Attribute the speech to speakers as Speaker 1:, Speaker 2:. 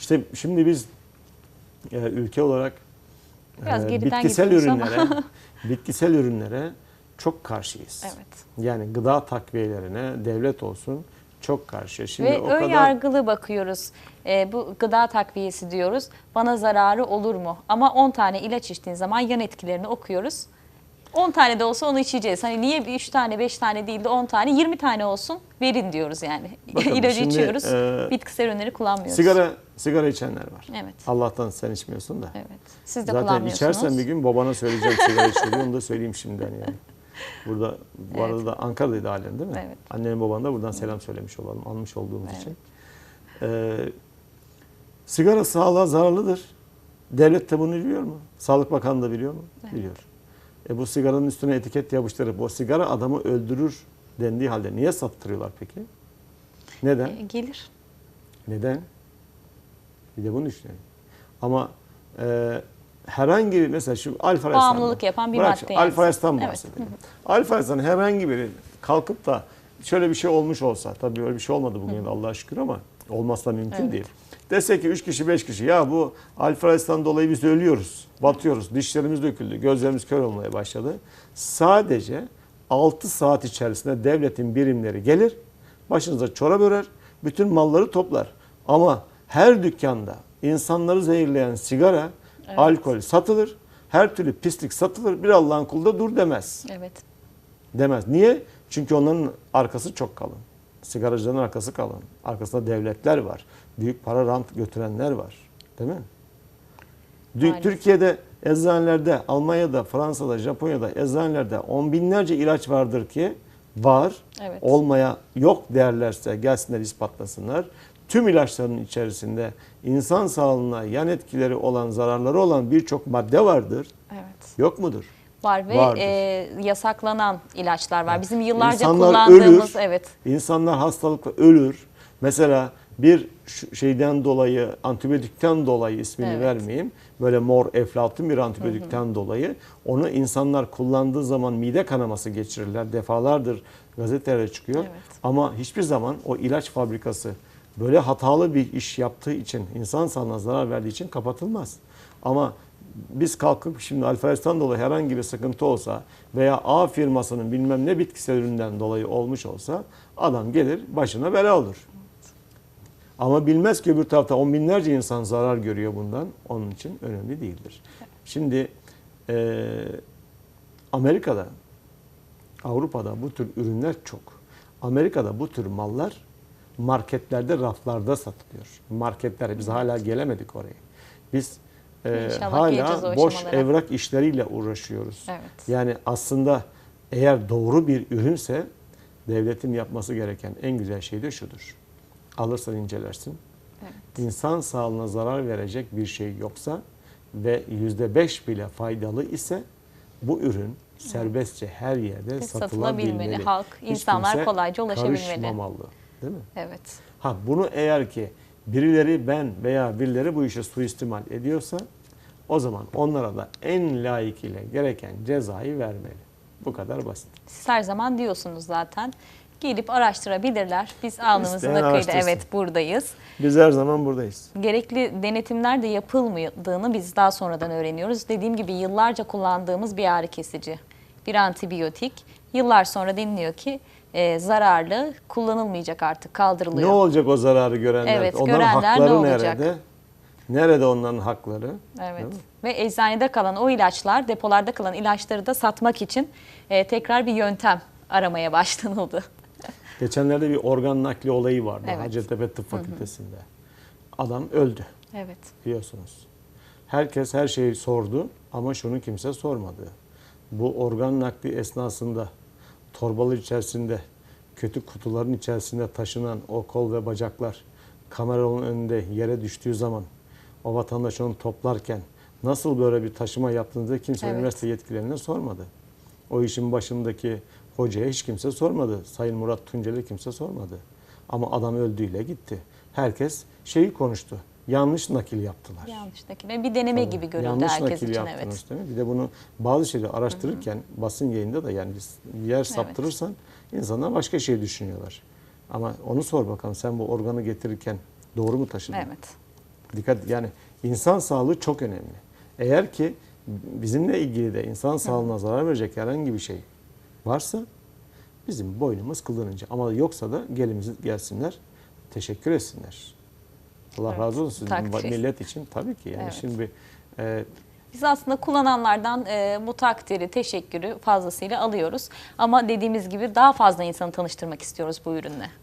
Speaker 1: İşte şimdi biz e, ülke olarak
Speaker 2: Biraz
Speaker 1: e, bitkisel
Speaker 2: gidiyoruz ama.
Speaker 1: ürünlere bitkisel ürünlere çok karşıyız.
Speaker 2: Evet.
Speaker 1: Yani gıda takviyelerine devlet olsun çok karşı. Şimdi
Speaker 2: Ve
Speaker 1: o
Speaker 2: ön
Speaker 1: kadar
Speaker 2: yargılı bakıyoruz. Ee, bu gıda takviyesi diyoruz. Bana zararı olur mu? Ama 10 tane ilaç içtiğin zaman yan etkilerini okuyoruz. 10 tane de olsa onu içeceğiz. Hani niye 3 tane, 5 tane değil de 10 tane, 20 tane olsun verin diyoruz yani.
Speaker 1: Bakın
Speaker 2: İlacı
Speaker 1: şimdi,
Speaker 2: içiyoruz.
Speaker 1: e,
Speaker 2: bitkisel ürünleri kullanmıyoruz.
Speaker 1: sigara sigara içenler var.
Speaker 2: Evet.
Speaker 1: Allah'tan sen içmiyorsun da.
Speaker 2: Evet. Siz de
Speaker 1: Zaten
Speaker 2: kullanmıyorsunuz.
Speaker 1: içersen bir gün babana söyleyeceğim sigara içiyor. Onu da söyleyeyim şimdiden yani. Burada bu arada da Ankara'daydı halen değil mi?
Speaker 2: Evet.
Speaker 1: Annenin babana da buradan selam söylemiş olalım. Almış olduğumuz
Speaker 2: Evet.
Speaker 1: için. Ee, sigara sağlığa zararlıdır. Devlet de bunu biliyor mu? Sağlık Bakanı da biliyor mu?
Speaker 2: Evet.
Speaker 1: Biliyor. E bu sigaranın üstüne etiket yapıştırıp o sigara adamı öldürür dendiği halde niye sattırıyorlar peki? Neden?
Speaker 2: E, gelir.
Speaker 1: Neden? Bir de bunu düşünelim. Ama e, herhangi bir mesela şu alfa
Speaker 2: Bağımlılık yapan bir
Speaker 1: Bırak
Speaker 2: madde.
Speaker 1: Alfa
Speaker 2: Evet.
Speaker 1: bahsedelim. Alfa S'ten herhangi biri kalkıp da şöyle bir şey olmuş olsa tabii öyle bir şey olmadı bugün Allah'a şükür ama olması da mümkün
Speaker 2: Evet.
Speaker 1: değil. Dese ki 3 kişi 5 kişi ya bu alfa S'ten dolayı biz ölüyoruz. Batıyoruz. Dişlerimiz döküldü. Gözlerimiz kör olmaya başladı. Sadece 6 saat içerisinde devletin birimleri gelir. Başınıza çorap örer. Bütün malları toplar. Ama her dükkanda insanları zehirleyen sigara, alkol satılır. Her türlü pislik satılır. Bir Allah'ın kulu da dur demez.
Speaker 2: Evet.
Speaker 1: Demez. Niye? Çünkü onların arkası çok kalın. Sigaracıların arkası kalın. Arkasında devletler var. Büyük para rant götürenler var. Değil mi?
Speaker 2: Maalesef.
Speaker 1: Türkiye'de eczanelerde, Almanya'da, Fransa'da, Japonya'da eczanelerde on binlerce ilaç vardır ki var.
Speaker 2: Evet.
Speaker 1: Olmaya yok derlerse gelsinler ispatlasınlar. Tüm ilaçların içerisinde insan sağlığına yan etkileri olan, zararları olan birçok madde vardır.
Speaker 2: Evet.
Speaker 1: Yok mudur?
Speaker 2: Var ve
Speaker 1: Vardır.
Speaker 2: e, yasaklanan ilaçlar var. Bizim yıllarca
Speaker 1: İnsanlar
Speaker 2: kullandığımız
Speaker 1: ölür.
Speaker 2: evet.
Speaker 1: İnsanlar hastalıkla ölür. Mesela bir şeyden dolayı, antibiyotikten dolayı ismini
Speaker 2: Evet.
Speaker 1: vermeyeyim. Böyle mor eflatun bir antibiyotikten dolayı onu insanlar kullandığı zaman mide kanaması geçirirler. Defalardır gazetelere çıkıyor.
Speaker 2: Evet.
Speaker 1: Ama hiçbir zaman o ilaç fabrikası böyle hatalı bir iş yaptığı için, insan sağlığına zarar verdiği için kapatılmaz. Ama biz kalkıp şimdi alfa dolayı herhangi bir sıkıntı olsa veya A firmasının bilmem ne bitkisel üründen dolayı olmuş olsa adam gelir başına bela olur. Ama bilmez ki öbür tarafta on binlerce insan zarar görüyor bundan. Onun için önemli değildir. Şimdi eee, Amerika'da, Avrupa'da bu tür ürünler çok. Amerika'da bu tür mallar marketlerde, raflarda satılıyor. Marketler, biz hala gelemedik oraya. Biz
Speaker 2: İnşallah o
Speaker 1: hala boş
Speaker 2: aşamalara.
Speaker 1: evrak işleriyle uğraşıyoruz.
Speaker 2: Evet.
Speaker 1: Yani aslında eğer doğru bir ürünse devletin yapması gereken en güzel şey de şudur. Alırsan incelersin.
Speaker 2: Evet.
Speaker 1: İnsan sağlığına zarar verecek bir şey yoksa ve yüzde beş bile faydalı ise bu ürün serbestçe her yerde
Speaker 2: Ve
Speaker 1: satılabilmeli.
Speaker 2: satılabilmeli. Halk,
Speaker 1: Hiç
Speaker 2: insanlar kolayca ulaşabilmeli.
Speaker 1: Karışmamalı. Değil mi?
Speaker 2: Evet.
Speaker 1: Ha bunu eğer ki birileri ben veya birileri bu işe suistimal ediyorsa o zaman onlara da en layıkıyla gereken cezayı vermeli. Bu kadar basit.
Speaker 2: Siz her zaman diyorsunuz zaten. Gelip araştırabilirler. Biz alnımızın akıyla evet buradayız.
Speaker 1: Biz her zaman buradayız.
Speaker 2: Gerekli denetimler de yapılmadığını biz daha sonradan öğreniyoruz. Dediğim gibi yıllarca kullandığımız bir ağrı kesici, bir antibiyotik. Yıllar sonra deniliyor ki e, zararlı, kullanılmayacak artık,
Speaker 1: Ne
Speaker 2: kaldırılıyor.
Speaker 1: olacak o zararı görenler?
Speaker 2: Evet,
Speaker 1: Onların
Speaker 2: görenler ne
Speaker 1: hakları
Speaker 2: olacak?
Speaker 1: nerede? Nerede onların hakları?
Speaker 2: Evet. Ve eczanede kalan o ilaçlar, depolarda kalan ilaçları da satmak için e, tekrar bir yöntem aramaya başlanıldı.
Speaker 1: Geçenlerde bir organ nakli olayı vardı
Speaker 2: Evet.
Speaker 1: Hacettepe Tıp Fakültesi'nde. Adam öldü
Speaker 2: Evet.
Speaker 1: biliyorsunuz. Herkes her şeyi sordu ama şunu kimse sormadı. Bu organ nakli esnasında torbalar içerisinde kötü kutuların içerisinde taşınan o kol ve bacaklar kameranın önünde yere düştüğü zaman o vatandaş onu toplarken nasıl böyle bir taşıma yaptığınızı kimse
Speaker 2: Evet.
Speaker 1: üniversite yetkililerine sormadı. O işin başındaki hocaya hiç kimse sormadı. Sayın Murat Tuncel'e kimse sormadı. Ama adam öldüğüyle gitti. Herkes şeyi konuştu. Yanlış nakil yaptılar.
Speaker 2: Yanlıştaki ve bir deneme
Speaker 1: Tabii.
Speaker 2: gibi görüldü
Speaker 1: Yanlış
Speaker 2: herkes
Speaker 1: nakil
Speaker 2: için evet.
Speaker 1: değil mi? Bir de bunu bazı şeyleri araştırırken basın yayında da yani biz yer saptırırsan insanlar başka şey düşünüyorlar. Ama onu sor bakalım sen bu organı getirirken doğru mu taşıdın?
Speaker 2: Evet.
Speaker 1: dikkat yani insan sağlığı çok önemli. Eğer ki bizimle ilgili de insan sağlığına zarar verecek herhangi bir şey varsa bizim boynumuz kılınınca ama yoksa da gelimiz gelsinler teşekkür etsinler. Allah
Speaker 2: Evet,
Speaker 1: razı olsun
Speaker 2: takdir.
Speaker 1: millet için tabii ki yani
Speaker 2: Evet.
Speaker 1: şimdi e,
Speaker 2: Biz aslında kullananlardan e, bu takdiri, teşekkürü fazlasıyla alıyoruz. Ama dediğimiz gibi daha fazla insanı tanıştırmak istiyoruz bu ürünle.